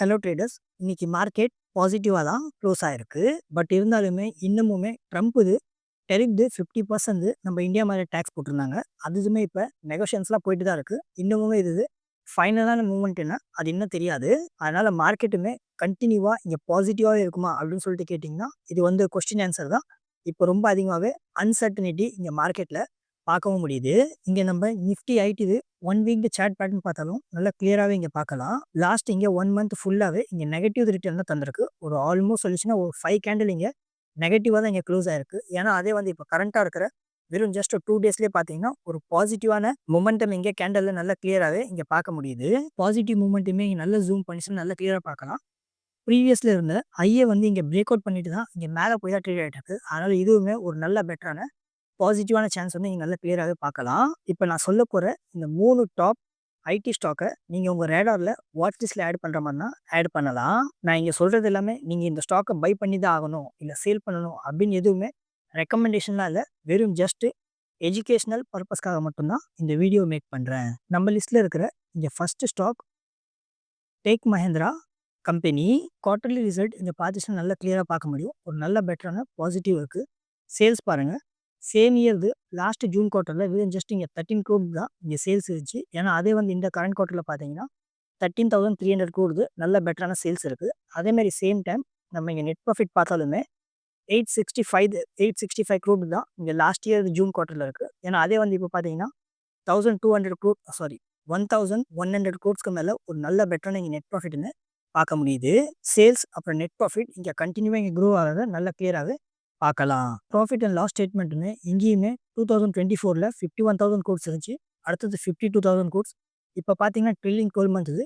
Hello traders இன்னைக்கு market பாசிட்டிவாக தான் க்ளோஸ் ஆயிருக்கு. பட் இருந்தாலுமே இன்னமுமே ட்ரம்ப் இது டெரிஃப் ஃபிஃப்டி பர்சன்ட் நம்ம இந்தியா மாதிரி டேக்ஸ் போட்டிருந்தாங்க. அதுவுமே இப்போ நெகோஷியன்ஸ்லாம் போயிட்டு தான் இருக்குது இன்னமுமே இது ஃபைனலான மூமெண்ட் என்ன? அது இன்னும் தெரியாது. அதனால் மார்க்கெட்டுமே கண்டினியூவாக இங்கே பாசிட்டிவாகவே இருக்குமா அப்படின்னு சொல்லிட்டு கேட்டிங்கன்னா இது வந்து கொஸ்டின் ஆன்சர் தான். இப்போ ரொம்ப அதிகமாகவே அன்சர்டனிட்டி இங்கே மார்க்கெட்டில் பார்க்கவும் முடியுது. இங்கே நம்ம நிஃப்டி ஆயிட்டு ஒன் வீக் சேட் பேட்டர்ன் பார்த்தாலும் நல்லா கிளியராகவே இங்கே பார்க்கலாம். லாஸ்ட் இங்கே ஒன் மந்த் ஃபுல்லாகவே இங்கே நெகட்டிவ் ரிட்டர்ன் தான் தந்திருக்கு. ஒரு ஆல்மோஸ்ட் சொல்லிச்சுன்னா ஒரு ஃபைவ் கேண்டில் இங்கே நெகட்டிவாக தான் இங்கே க்ளோஸ் ஆயிருக்கு. ஏன்னா அதே வந்து இப்போ கரண்ட்டாக இருக்கிற வெறும் ஜஸ்ட் டூ டேஸ்லேயே பார்த்தீங்கன்னா ஒரு பாசிட்டிவான மொமெண்டம் இங்கே கேண்டலில் நல்லா கிளியராகவே இங்கே பார்க்க முடியுது. பாசிட்டிவ் மூமெண்ட்டுமே இங்கே நல்லா ஜூம் பண்ணிச்சு நல்லா கிளியராக பார்க்கலாம். ப்ரீவியஸில் இருந்த ஐயை வந்து இங்கே பிரேக் அவுட் பண்ணிட்டு தான் இங்கே மேலே போய் தான் ட்ரீட் ஆகிட்டு இருக்கு. அதனால் இதுவுமே ஒரு நல்ல பெட்டரான பாசிட்டிவான சான்ஸ் வந்து நீங்கள் நல்லா கிளியராகவே பார்க்கலாம். இப்போ நான் சொல்ல போகிற இந்த மூணு டாப் ஐடி ஸ்டாக்கை நீங்கள் உங்கள் ரேடாரில் வாட்ச் லிஸ்ட்டில் ஆட் பண்ணுற மாதிரினா ஆட் பண்ணலாம். நான் இங்கே சொல்கிறது எல்லாமே நீங்கள் இந்த ஸ்டாக்கை பை பண்ணி தான் ஆகணும் இல்லை சேல் பண்ணணும் அப்படின்னு எதுவுமே ரெக்கமெண்டேஷன்லாம் இல்லை. வெறும் ஜஸ்ட்டு எஜுகேஷ்னல் பர்பஸ்க்காக மட்டும்தான் இந்த வீடியோ மேக் பண்ணுறேன் நம்ம லிஸ்ட்டில் இருக்கிற இந்த first stock tech Mahindra company quarterly result இந்த பார்த்துச்சுன்னா நல்லா கிளியராக பார்க்க முடியும். ஒரு நல்ல பெட்டரான பாசிட்டிவ் இருக்குது சேல்ஸ் பாருங்கள் சேம் இயர் லாஸ்ட் ஜூன் குவார்ட்டரில் வெறும் ஜஸ்ட் இங்கே தேர்ட்டின் க்ரோட் தான் இங்கே சேல்ஸ் இருந்துச்சு. ஏன்னா அதே வந்து இந்த கரண்ட் குவார்ட்டரில் பார்த்தீங்கன்னா thirteen thousand three hundred crore நல்ல பெட்டரான சேல்ஸ் இருக்குது அதேமாதிரி சேம் டைம் நம்ம இங்கே நெட் ப்ராஃபிட் பார்த்தாலுமே eight sixty five eight sixty five crore தான் இங்கே லாஸ்ட் இயர் ஜூன் குவார்ட்டரில் இருக்குது ஏன்னா அதே வந்து இப்போ பார்த்தீங்கன்னா thousand two hundred crore sorry one thousand one hundred க்ரோட்ஸ்க்கு மேலே ஒரு நல்ல பெட்டரான இங்கே நெட் ப்ராஃபிட்னு பார்க்க முடியுது. சேல்ஸ் அப்புறம் நெட் ப்ராஃபிட் இங்கே கண்டினியூவாக இங்கே க்ரோ ஆகிறது நல்ல கிளியராகுது பார்க்கலாம். ப்ராஃபிட் அண்ட் லாஸ் ஸ்டேட்மெண்ட்டுமே இங்கேயுமே டூ தௌசண்ட் டுவெண்ட்டி ஃபோரில் ஃபிஃப்டி ஒன் தௌசண்ட் கோட்ஸ் இருந்துச்சு. அடுத்தது ஃபிஃப்டி டூ தௌசண்ட் கோட்ஸ் இப்போ பார்த்தீங்கன்னா ட்ரில்லிங் டுவெல் மந்த் இது.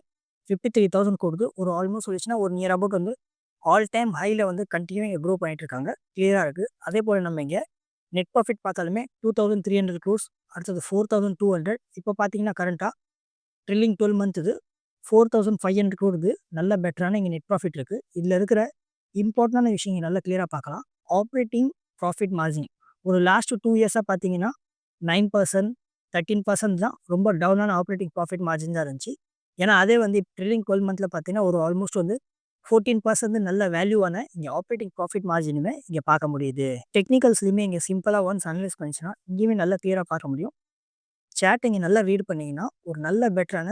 ஃபிஃப்டி த்ரீ தௌசண்ட் கோடுது ஒரு ஆல்மோஸ்ட் சொல்லிச்சுன்னா ஒரு நியர் அபவுட் வந்து ஆல் டைம் ஹையில் வந்து கண்டினியூ க்ரோ பண்ணிட்டு இருக்காங்க கிளியராக இருக்குது அதே போல் நம்ம இங்கே நெட் ப்ராஃபிட் பார்த்தாலுமே two thousand three hundred crores அடுத்தது ஃபோர் தௌசண்ட் டூ ஹண்ட்ரட் இப்போ பார்த்தீங்கன்னா கரண்ட்டாக ட்ரில்லிங் டுவெல் மந்த் இது. ஃபோர் தௌசண்ட் ஃபைவ் ஹண்ட்ரட் க்ரோடுது நல்ல பெட்டரான இங்கே நெட் ப்ராஃபிட் இருக்குது இதில் இருக்கிற இம்பார்ட்டண்டான விஷயம் நல்லா கிளியராக பார்க்கலாம். ஆப்ரேட்டிங் ப்ராஃபிட் மார்ஜின் ஒரு லாஸ்ட் டூ இயர்ஸாக பார்த்தீங்கன்னா நைன் பர்சன்ட் தேர்ட்டின் பர்சன்ட் தான் ரொம்ப டவுனான ஆப்ரேட்டிங் ப்ராஃபிட் மார்ஜின் தான் இருந்துச்சு. ஏன்னா அதே வந்து ட்ரில்லிங் டுவெல் மந்தில் பார்த்தீங்கன்னா ஒரு ஆல்மோஸ்ட் வந்து ஃபோர்டீன் பர்சன்ட் நல்ல வேல்யூவான இங்கே ஆப்ரேட்டிங் ப்ராஃபிட் மார்ஜினுமே இங்கே பார்க்க முடியுது. டெக்னிக்கல்ஸ்லையுமே இங்கே சிம்பிளாக ஒன்ஸ் அனலைஸ் பண்ணிச்சுன்னா இங்கேயுமே நல்லா கிளியராக பார்க்க முடியும். சேட் இங்கே நல்லா ரீட் பண்ணிங்கன்னா ஒரு நல்ல பெட்டரான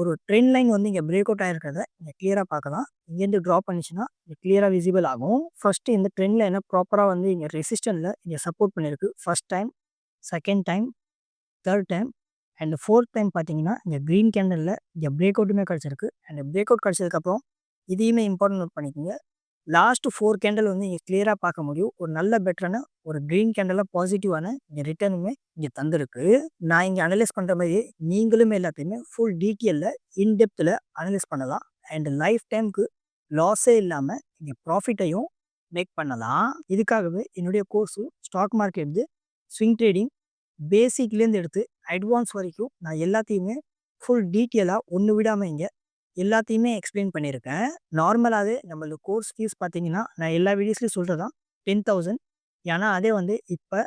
ஒரு ட்ரெண்ட் லைன் வந்து இங்கே பிரேக் அவுட் ஆகிருக்கிறத இங்கே கிளியராக பார்க்கலாம். இங்கேருந்து ட்ராப் பண்ணிச்சுன்னா இங்கே கிளியராக விசிபிள் ஆகும். ஃபஸ்ட்டு இந்த ட்ரெண்ட் லைனை ப்ராப்பராக வந்து இங்கே ரெசிஸ்டனில் இங்கே சப்போர்ட் பண்ணியிருக்கு. First time second time third time and fourth time பார்த்தீங்கன்னா இங்கே க்ரீன் கேண்டலில் இங்கே பிரேக் அவுட்டுமே கிடச்சிருக்கு. அண்ட் பிரேக் அவுட் கிடச்சதுக்கப்புறம் இதையுமே இம்பார்ட்டன்ட் நோட் பண்ணிக்கோங்க. லாஸ்ட் ஃபோர் கேண்டல் வந்து இங்கே கிளியராக பார்க்க முடியும். ஒரு நல்ல பெட்டரான ஒரு க்ரீன் கேண்டலாக பாசிட்டிவான இங்கே ரிட்டர்னுமே இங்கே தந்திருக்கு. நான் இங்கே அனலைஸ் பண்ணுற மாதிரி நீங்களுமே எல்லாத்தையுமே ஃபுல் டீட்டெயிலில் இன்டெப்த்தில் அனலைஸ் பண்ணலாம். அண்ட் லைஃப் டைமுக்கு லாஸே இல்லாமல் இங்கே ப்ராஃபிட்டையும் மேக் பண்ணலாம். இதுக்காகவே என்னுடைய course stock market swing trading பேசிக்லேருந்து எடுத்து அட்வான்ஸ் வரைக்கும் நான் எல்லாத்தையுமே ஃபுல் டீட்டெயிலாக ஒன்று விடாமல் இங்கே எல்லாத்தையுமே எக்ஸ்பிளைன் பண்ணியிருக்கேன். நார்மலாகவே நம்மளோட கோர்ஸ் ஃபீஸ் பார்த்தீங்கன்னா நான் எல்லா வீடியோஸ்லையும் சொல்கிறதான் டென் தௌசண்ட் ஏன்னா அதே வந்து இப்போ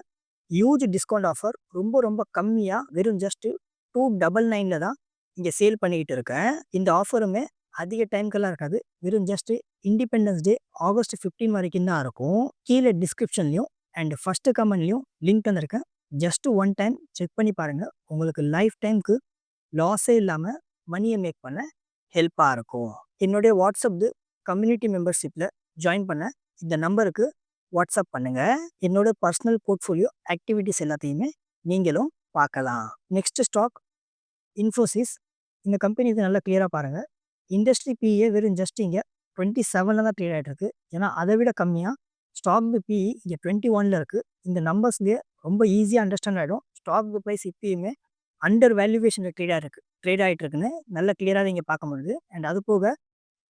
ஹியூஜ் டிஸ்கவுண்ட் ஆஃபர் ரொம்ப ரொம்ப கம்மியாக வெறும் ஜஸ்ட்டு டூ டபுள் நைனில் தான் இங்கே சேல் பண்ணிக்கிட்டு இருக்கேன். இந்த ஆஃபருமே அதிக டைம்க்கெல்லாம் இருக்காது. வெறும் just independence day August fifteen வரைக்கும் தான் இருக்கும். கீழே டிஸ்கிரிப்ஷன்லையும் அண்ட் ஃபஸ்ட்டு கமெண்ட்லையும் லிங்க் தந்திருக்கேன். ஜஸ்ட்டு ஒன் டைம் செக் பண்ணி பாருங்கள் உங்களுக்கு லைஃப் டைமுக்கு லாஸே இல்லாமல் மணியை மேக் பண்ண ஹெல்ப்பாக இருக்கும். என்னுடைய வாட்ஸ்அப் கம்யூனிட்டி மெம்பர்ஷிப்பில் ஜாயின் பண்ண இந்த நம்பருக்கு வாட்ஸ்அப் பண்ணுங்கள் என்னோட பர்சனல் போர்ட்ஃபோலியோ ஆக்டிவிட்டிஸ் எல்லாத்தையுமே நீங்களும் பார்க்கலாம். நெக்ஸ்ட் ஸ்டாக் இன்ஃபோசிஸ் இந்த கம்பெனி இது நல்லா கிளியராக பாருங்கள் இண்டஸ்ட்ரி பிஏ வெறும் ஜஸ்ட் இங்கே டுவெண்ட்டி செவனில் தான் ட்ரேட் ஆகிட்டு இருக்கு. ஏன்னா அதை விட கம்மியாக ஸ்டாக் பிஇ இங்கே டுவெண்ட்டி ஒனில் இருக்குது இந்த நம்பர்ஸ்லேயே ரொம்ப ஈஸியாக அண்டர்ஸ்டாண்ட் ஆகிடும் ஸ்டாக் ப்ரைஸ் இப்பயுமே அண்டர் வேல்யூவேஷனில் ட்ரேடாக இருக்குது ட்ரேட் ஆகிட்டு இருக்குன்னு நல்ல கிளியராக இங்கே பார்க்க முடியுது. அண்ட் அது போக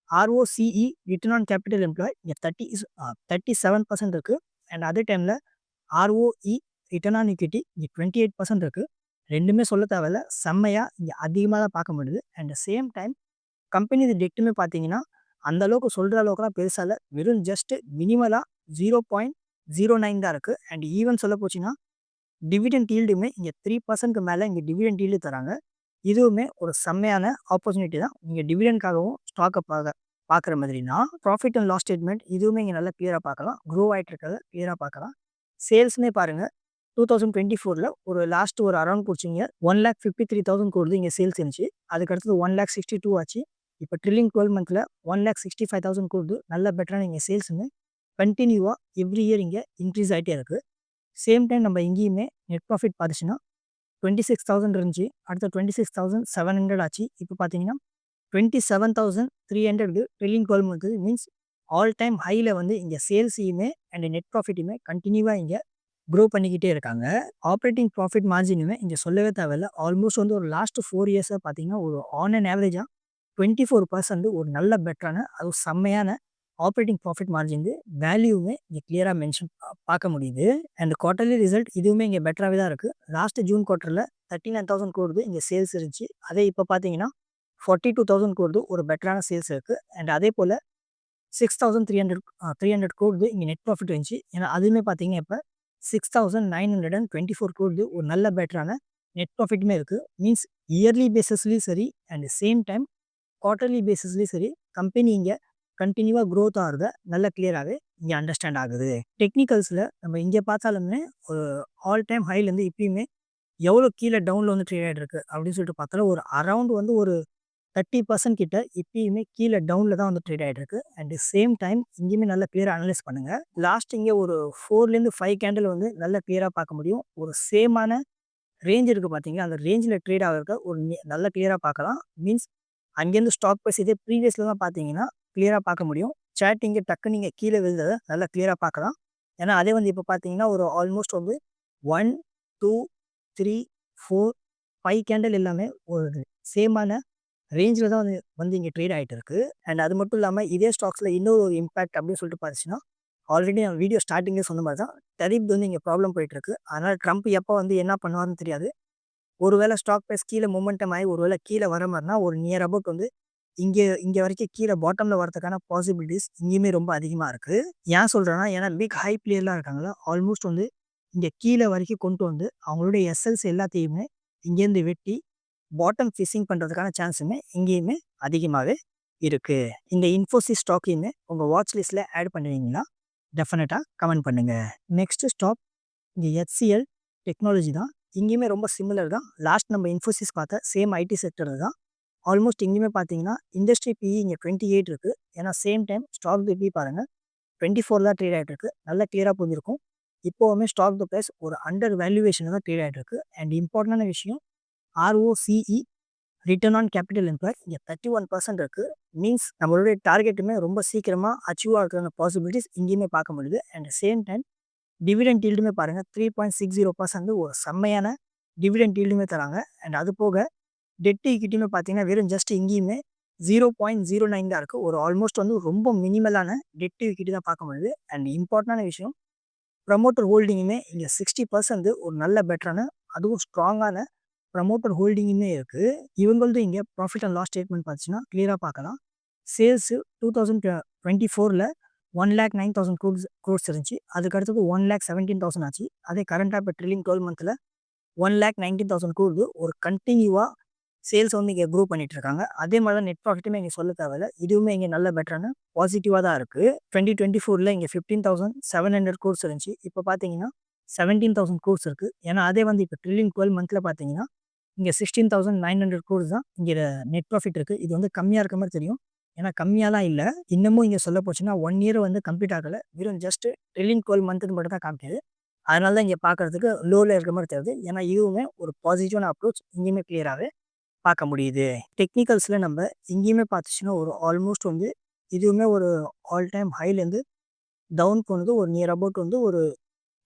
ROCE return on capital employ இங்கே தேர்ட்டி தேர்ட்டி செவன் பர்சன்ட் இருக்குது அண்ட் அதே டைமில் ஆர்ஓஇ ரிட்டர்ன் ஆன் இக்விட்டி இங்கே டுவெண்ட்டி எயிட் பர்சன்ட் இருக்குது ரெண்டுமே சொல்ல தேவையில்ல செம்மையாக இங்கே அதிகமாக தான் பார்க்க முடியுது. அண்ட் சேம் டைம் கம்பெனி இது டெட்டுமே பார்த்தீங்கன்னா அந்த அளவுக்கு சொல்கிற அளவுக்குலாம் பெருசாக இல்லை. வெறும் ஜஸ்ட் மினிமலாக ஜீரோ பாயிண்ட் ஜீரோ நைன் தான் இருக்குது அண்ட் ஈவன் சொல்ல போச்சுன்னா டிவிடெண்ட் ஈல்டுமே இங்கே த்ரீ பர்சன்ட்க்கு மேலே இங்கே டிவிடெண்ட் ஈல்டு தராங்க. இதுவுமே ஒரு செம்மையான ஆப்பர்ச்சுனிட்டி தான். நீங்கள் டிவிடெண்ட்காகவும் ஸ்டாக்கை பார்க்க பார்க்குற மாதிரினா ப்ராஃபிட் அண்ட் லாஸ் ஸ்டேட்மெண்ட் இதுவுமே இங்கே நல்லா கிளியராக பார்க்கலாம் க்ரோ ஆகிட்டு இருக்கிறத கிளியராக பார்க்கலாம் சேல்ஸ்னே பாருங்கள் டூ தௌசண்ட் டுவெண்ட்டி ஃபோரில் ஒரு லாஸ்ட் ஒரு அரௌண்ட் பிடிச்சிங்க. One lakh fifty three thousand கோடி இங்கே சேல்ஸ் இருந்துச்சு. அதுக்கடுத்தது ஒன் லேக் சிக்ஸ்டி டூ ஆச்சு. இப்போ ட்ரில்லிங் டுவெல் மந்த்தில் one lakh sixty five thousand கோடி நல்ல பெட்டரான இங்கே சேல்ஸுங்க கண்டினியூவாக எவ்ரி இயர் இங்கே இன்க்ரீஸ் ஆகிட்டே இருக்குது சேம் டைம் நம்ம இங்கேயுமே நெட் ப்ராஃபிட் பார்த்துச்சுன்னா டுவெண்ட்டி சிக்ஸ் தௌசண்ட் இருந்துச்சு. அடுத்த twenty six thousand seven hundred ஆச்சு. இப்போ பார்த்தீங்கன்னா twenty seven thousand three hundred trailing twelve month means all time ஹையில் வந்து இங்கே சேல்ஸையுமே அண்ட் நெட் ப்ராஃபிட்டையுமே கண்டினியூவாக இங்கே க்ரோ பண்ணிக்கிட்டே இருக்காங்க. ஆப்ரேட்டிங் ப்ராஃபிட் மார்ஜினுமே இங்கே சொல்லவே தேவையில்ல. ஆல்மோஸ்ட் வந்து ஒரு லாஸ்ட் ஃபோர் இயர்ஸாக பார்த்தீங்கன்னா ஒரு ஆன் அண்ட் ஆவரேஜாக டுவெண்ட்டி ஃபோர் பர்சன்ட் ஒரு நல்ல பெட்டரான அது செம்மையான ஆப்ரேட்டிங் ப்ராஃபிட் மார்ஜின் வேல்யூமே இங்கே கிளியராக மென்ஷன் பார்க்க முடியுது. அண்ட் குவார்டர்லி ரிசல்ட் இதுவுமே இங்கே பெட்டராகவே தான் இருக்குது லாஸ்ட் ஜூன் குவார்ட்டரில் தேர்ட்டி நைன் தௌசண்ட் கோடுது இங்கே சேல்ஸ் இருந்துச்சு. அதே இப்போ பார்த்தீங்கன்னா ஃபார்ட்டி டூ தௌசண்ட் கோடுது ஒரு பெட்டரான சேல்ஸ் இருக்குது அண்ட் அதே போல் six thousand three hundred three hundred கோடுது இங்கே நெட் ப்ராஃபிட் இருந்துச்சு. ஏன்னா அதுவுமே பார்த்தீங்கன்னா இப்போ six thousand nine hundred and twenty four கோடுது ஒரு நல்ல பெட்டரான நெட் ப்ராஃபிட்டுமே இருக்குது மீன்ஸ் இயர்லி பேசிஸ்லேயும் சரி அண்ட் சேம் டைம் குவார்ட்டர்லி பேசிஸ்லேயும் சரி கம்பெனி இங்கே கண்டினியூவாக க்ரோத் ஆகிறத நல்லா கிளியராகவே இங்கே அண்டர்ஸ்டாண்ட் ஆகுது. டெக்னிக்கல்ஸில் நம்ம இங்கே பார்த்தாலுமே ஒரு ஆல் டைம் ஹைலேருந்து இப்பயுமே எவ்வளோ கீழே டவுனில் வந்து ட்ரேட் ஆகிட்டு இருக்கு அப்படின்னு சொல்லிட்டு பார்த்தாலும் ஒரு அரவுண்ட் வந்து ஒரு தேர்ட்டி பர்சன்ட் கிட்ட இப்பயுமே கீழே டவுனில் தான் வந்து ட்ரேட் ஆகிட்டு இருக்கு. அண்ட் சேம் டைம் இங்கேயுமே நல்லா கிளியராக அனலைஸ் பண்ணுங்கள் லாஸ்ட் இங்கே ஒரு ஃபோர்லேருந்து ஃபைவ் கேண்டில் வந்து நல்லா கிளியராக பார்க்க முடியும். ஒரு சேமான ரேஞ்ச் இருக்குது பார்த்தீங்கன்னா அந்த ரேஞ்சில் ட்ரேட் ஆகிறக்க ஒரு நல்ல கிளியராக பார்க்கலாம். மீன்ஸ் அங்கேருந்து ஸ்டாக் ப்ரைஸ் இதே ப்ரீவியஸில் தான் பார்த்தீங்கன்னா கிளியராக பார்க்க முடியும். சேட் இங்கே டக்கு நீங்கள் கீழே விழுந்ததை நல்லா கிளியராக பார்க்கலாம். ஏன்னா அதே வந்து இப்போ பார்த்தீங்கன்னா ஒரு ஆல்மோஸ்ட் வந்து one two three four five candle எல்லாமே ஒரு சேமான ரேஞ்சில் தான் வந்து வந்து இங்கே ட்ரேட் ஆகிட்டு இருக்குது அண்ட் அது மட்டும் இல்லாமல் இதே ஸ்டாக்ஸில் இன்னொரு ஒரு இம்பாக்ட் அப்படின்னு சொல்லிட்டு பார்த்துச்சுன்னா ஆல்ரெடி நான் வீடியோ ஸ்டார்டிங்கே சொன்ன மாதிரி தான் டெரிப் வந்து இங்கே ப்ராப்ளம் போயிட்டுருக்கு அதனால் ட்ரம்ப் எப்போ வந்து என்ன பண்ணுவார்னு தெரியாது. ஒருவேளை ஸ்டாக் ப்ரைஸ் கீழே மூமெண்டம் ஆகி ஒருவேளை கீழே வர மாதிரினா ஒரு நியர் அபவுட் வந்து இங்கே இங்கே வரைக்கும் கீழே பாட்டமில் வரதுக்கான பாசிபிலிட்டிஸ் இங்கேயுமே ரொம்ப அதிகமாக இருக்குது ஏன் சொல்கிறேன்னா ஏன்னா பிக் ஹை பிளேயர்லாம் இருக்காங்களா ஆல்மோஸ்ட் வந்து இங்கே கீழே வரைக்கும் கொண்டு வந்து அவங்களுடைய எஸ்எல்ஸ் எல்லாத்தையுமே இங்கேருந்து வெட்டி பாட்டம் ஃபிஷிங் பண்ணுறதுக்கான சான்ஸுமே இங்கேயுமே அதிகமாகவே இருக்குது இந்த இன்ஃபோசிஸ் ஸ்டாக்கையுமே உங்கள் வாட்ச் லிஸ்ட்டில் ஆட் பண்ணுவீங்கன்னா டெஃபினட்டாக கமெண்ட் பண்ணுங்கள் நெக்ஸ்ட்டு ஸ்டாக் இங்கே ஹெச்சிஎல் டெக்னாலஜி தான். இங்கேயுமே ரொம்ப சிமிலர் தான். லாஸ்ட் நம்ம இன்ஃபோசிஸ் பார்த்த சேம் ஐடி செக்டர் தான். ஆல்மோஸ்ட் எங்கேயுமே பார்த்தீங்கன்னா இண்டஸ்ட்ரி பிஇ இங்கே டுவெண்ட்டி எயிட் இருக்குது ஏன்னா சேம் டைம் ஸ்டாக் பிபி பாருங்கள் டுவெண்ட்டி ஃபோர் தான் ட்ரேட் ஆகிட்டு இருக்கு. நல்லா கிளியராக புரிஞ்சிருக்கும். இப்போவுமே ஸ்டாக் த ப்ரைஸ் ஒரு அண்டர் வேல்யூவேஷன் தான் ட்ரேட் ஆகிட்டு இருக்கு. அண்ட் இம்பார்ட்டண்டான விஷயம் ROCE return on capital employ இங்கே தேர்ட்டி ஒன் பர்சன்ட் இருக்குது மீன்ஸ் நம்மளுடைய டார்கெட்டுமே ரொம்ப சீக்கிரமாக அச்சீவ் ஆகிறதுக்கான பாசிபிலிட்டிஸ் இங்கேயுமே பார்க்க முடியுது. அண்ட் சேம் டைம் டிவிடெண்ட் ஈல்டுமே பாருங்கள் three point six zero percent ஒரு செம்மையான டிவிடெண்ட் ஈல்டுமே தராங்க. அண்ட் அது போக டெட் ஈக்விட்டியுமே பார்த்தீங்கன்னா வெறும் ஜஸ்ட் இங்கேயுமே ஜீரோ பாயிண்ட் ஜீரோ நைன் தான் இருக்குது ஒரு ஆல்மோஸ்ட் வந்து ரொம்ப மினிமலான டெட் ஈக்விட்டி தான் பார்க்க முடியுது. அண்ட் இம்பார்ட்டண்டான விஷயம் ப்ரமோட்டர் ஹோல்டிங்குமே இங்கே சிக்ஸ்டி பர்சன்ட் ஒரு நல்ல பெட்டரான அதுவும் ஸ்ட்ராங்கான ப்ரமோட்டர் ஹோல்டிங்குமே இருக்குது இவங்களது இங்கே ப்ராஃபிட் அண்ட் லாஸ் ஸ்டேட்மெண்ட் பார்த்துச்சுன்னா கிளியராக பார்க்கலாம் சேல்ஸு டூ தௌசண்ட் டுவெண்ட்டி ஃபோரில் one lakh nine thousand crores crores இருந்துச்சு. அதுக்கு அடுத்தது ஒன் லேக் செவன்டீன் தௌசண்ட் ஆச்சு. அதே கரண்ட்டாக இப்போ ட்ரில்லிங் டுவெல் மந்த்தில் ஒன் லேக் நைன்டீன் தௌசண்ட் க்ரோர்து ஒரு கண்டினியூவாக சேல்ஸ் வந்து இங்கே க்ரோ பண்ணிட்டு இருக்காங்க அதே மாதிரி தான் நெட் ப்ராஃபிட்டுமே இங்கே சொல்ல தேவையில்ல. இதுவுமே இங்கே நல்ல பெட்டரான பாசிட்டிவாக தான் இருக்குது டுவெண்ட்டி டுவெண்ட்டி ஃபோரில் இங்கே fifteen thousand seven hundred crores இருந்துச்சு. இப்போ பார்த்தீங்கன்னா செவன்டீன் தௌசண்ட் கோர்ஸ் இருக்குது ஏன்னா அதே வந்து இப்போ ட்ரில்லிங் டுவெல் மந்த்தில் பார்த்தீங்கன்னா இங்கே sixteen thousand nine hundred crores தான் இங்கே நெட் ப்ராஃபிட் இருக்குது இது வந்து கம்மியாக இருக்க மாதிரி தெரியும். ஏன்னா கம்மியாலாம் இல்லை. இன்னமும் இங்கே சொல்ல போச்சுன்னா ஒன் இயர் வந்து கம்ப்ளீட் ஆகலை. வெறும் ஜஸ்ட் ட்ரில்லிங் டுவெல் மந்த்துக்கு மட்டும் தான் காமிக்குது. அதனால தான் இங்கே பார்க்குறதுக்கு லோவில் இருக்கிற மாதிரி தெரியுது. ஏன்னா இதுவுமே ஒரு பாசிட்டிவான அப்ரோச் இங்கேயுமே கிளியராகவே பார்க்க முடியுது. டெக்னிக்கல்ஸில் நம்ம இங்கேயுமே பார்த்துச்சுன்னா ஒரு ஆல்மோஸ்ட் வந்து இதுவுமே ஒரு ஆல் டைம் ஹைலேருந்து டவுன் போனது ஒரு நியர் அபவுட் வந்து ஒரு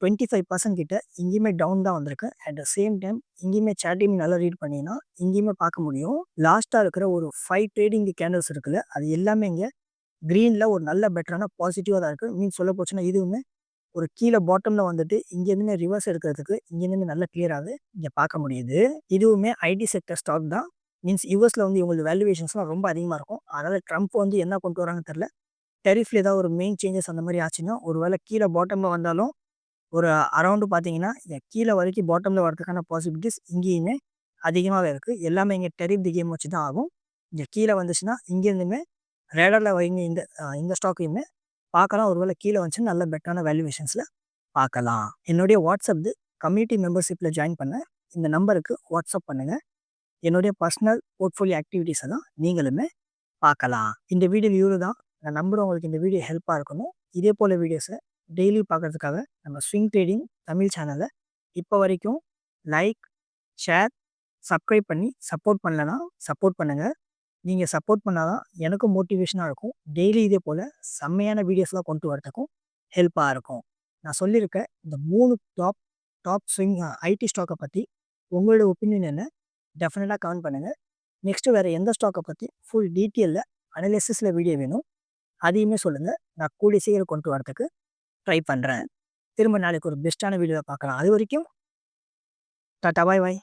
டுவெண்ட்டி ஃபைவ் பர்சன்ட் கிட்ட இங்கேயுமே டவுன் தான் வந்திருக்கு அட் த சேம் டைம் இங்கேயுமே சேட்டிங் நல்லா ரீட் பண்ணிங்கன்னா இங்கேயுமே பார்க்க முடியும். லாஸ்ட்டாக இருக்கிற ஒரு ஃபைவ் ட்ரேடிங் கேண்டல்ஸ் இருக்குல்ல அது எல்லாமே இங்கே க்ரீனில் ஒரு நல்ல பெட்டரான பாசிட்டிவாக தான் இருக்குது மீன் சொல்ல போச்சுன்னா இதுவுமே ஒரு கீழே பாட்டமில் வந்துட்டு இங்கேருந்து ரிவர்ஸ் எடுக்கிறதுக்கு இங்கேருந்து நல்ல கிளியராக இங்கே பார்க்க முடியுது. இதுவுமே ஐடி செக்டர் ஸ்டாக் தான். மீன்ஸ் யூஎஸில் வந்து இவங்களுக்கு வேல்யூவேஷன்ஸ்லாம் ரொம்ப அதிகமாக இருக்கும். அதனால் ட்ரம்ப் வந்து என்ன கொண்டு வராங்கன்னு தெரில டெரிஃபில் ஏதாவது ஒரு மெயின் சேஞ்சஸ் அந்த மாதிரி ஆச்சுன்னா ஒரு வேளை கீழே பாட்டமில் வந்தாலும் ஒரு அரௌண்டு பார்த்தீங்கன்னா கீழே வரைக்கும் பாட்டமில் வரதுக்கான பாசிபிலிட்டிஸ் இங்கேயுமே அதிகமாகவே இருக்குது எல்லாமே இங்கே டெரிஃப் தி கேம் வச்சு தான் ஆகும். இங்கே கீழே வந்துச்சுன்னா இங்கேருந்துமே ரேடரில் வைங்க இந்த இந்த ஸ்டாக்கையுமே பார்க்கலாம். ஒருவேளை கீழே வந்துச்சு நல்ல பெட்டரான வேல்யூவேஷன்ஸில் பார்க்கலாம். என்னுடைய வாட்ஸ்அப் கம்யூனிட்டி மெம்பர்ஷிப்பில் ஜாயின் பண்ண இந்த நம்பருக்கு வாட்ஸ்அப் பண்ணுங்கள் என்னுடைய பர்சனல் போர்ட்ஃபோலியோ ஆக்டிவிட்டீஸை தான் நீங்களுமே பார்க்கலாம். இந்த வீடியோ வியூரு தான். நான் நம்புறேன் உங்களுக்கு இந்த வீடியோ ஹெல்ப்பாக இருக்கணும் இதே போல் வீடியோஸை டெய்லி பார்க்கறதுக்காக நம்ம ஸ்விங் ட்ரேடிங் தமிழ் சேனலை இப்போ வரைக்கும் லைக், ஷேர், சப்ஸ்கிரைப் பண்ணி சப்போர்ட் பண்ணலன்னா சப்போர்ட் பண்ணுங்கள் நீங்கள் சப்போர்ட் பண்ணால் தான் எனக்கும் மோட்டிவேஷனாக இருக்கும். டெய்லி இதே போல் செம்மையான வீடியோஸ்லாம் கொண்டு வரதுக்கும் ஹெல்ப்பாக இருக்கும். நான் சொல்லியிருக்க இந்த மூணு டாப் டாப் ஸ்விங் ஐடி ஸ்டாக்கை பற்றி உங்களோட ஒப்பீனியன் என்ன? டெஃபினட்டாக கமெண்ட் பண்ணுங்கள் நெக்ஸ்ட்டு வேறு எந்த ஸ்டாக்கை பற்றி ஃபுல் டீட்டெயிலில் அனலிசிஸில் வீடியோ வேணும்? அதையுமே சொல்லுங்கள் நான் கூடிய சீக்கிரம் கொண்டு வரதுக்கு ட்ரை பண்ணுறேன் திரும்ப நாளைக்கு ஒரு பெஸ்ட்டான வீடியோவை பார்க்கலாம். அது வரைக்கும் டாட்டா பாய் பாய்.